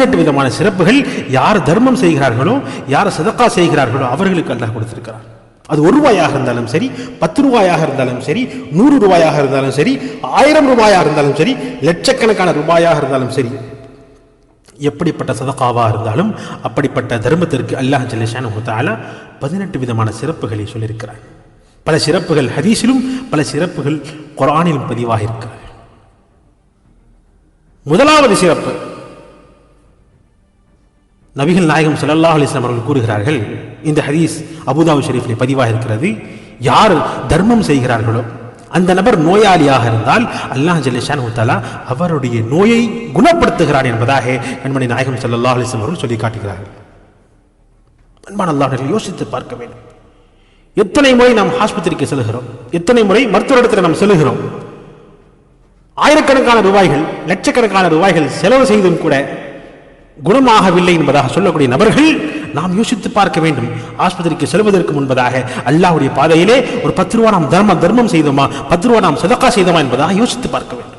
பதினெட்டு விதமான சிறப்புகள் யார் தர்மம் செய்கிறார்களோ யார் சதக்கா செய்கிறார்களோ அவர்களுக்கு அல்லாஹ் கொடுத்திருக்கிறார் அது ஒரு ரூபாயாக இருந்தாலும் சரி பத்து ரூபாயாக இருந்தாலும் சரி நூறு ரூபாயாக இருந்தாலும் சரி ஆயிரம் ரூபாயாக இருந்தாலும் சரி லட்சக்கணக்கான ரூபாயாக இருந்தாலும் சரி எப்படிப்பட்ட சதகாவா இருந்தாலும் அப்படிப்பட்ட தர்மத்திற்கு அல்லாஹ் ஜல்லேஷானு தாலா பதினெட்டு விதமான சிறப்புகளை சொல்லியிருக்கிறார் பல சிறப்புகள் ஹதீஸிலும் பல சிறப்புகள் குரானிலும் பதிவாக இருக்கிறது முதலாவது சிறப்பு நபிகள் நாயகம் ஸல்லல்லாஹு அலிஸ்லாம் அவர்கள் கூறுகிறார்கள் இந்த ஹதீஸ் அபுதாபு ஷெரீஃபில் பதிவாக இருக்கிறது யார் தர்மம் செய்கிறார்களோ அந்த நபர் நோயாளியாக இருந்தால் அல்லாஹ் ஜல்லிஷான் தஆலா அவருடைய நோயை குணப்படுத்துகிறார் என்பதாக கண்மணி நாயகம் சல்லா அலிஸ்லாம் அவர்கள் சொல்லி காட்டுகிறார்கள் அன்பான அல்லாஹர்கள் யோசித்து பார்க்க வேண்டும். எத்தனை முறை நாம் ஆஸ்பத்திரிக்கு செல்கிறோம் எத்தனை முறை மருத்துவரிடத்தில் நாம் செல்கிறோம். ஆயிரக்கணக்கான ரூபாய்கள் லட்சக்கணக்கான ரூபாய்கள் செலவு செய்தும் கூட குணமாகவில்லை என்பதாக சொல்லக்கூடிய நபர்கள் நாம் யோசித்து பார்க்க வேண்டும். ஆஸ்பத்திரிக்கு செல்வதற்கு முன்பதாக அல்லாஹ்வுடைய பாதையிலே ஒரு பத்து ரூபா நாம் தர்ம தர்மம் செய்தோமா? பத்து ரூபா நாம் சதக்கா செய்தோமா என்பதாக யோசித்து பார்க்க வேண்டும்.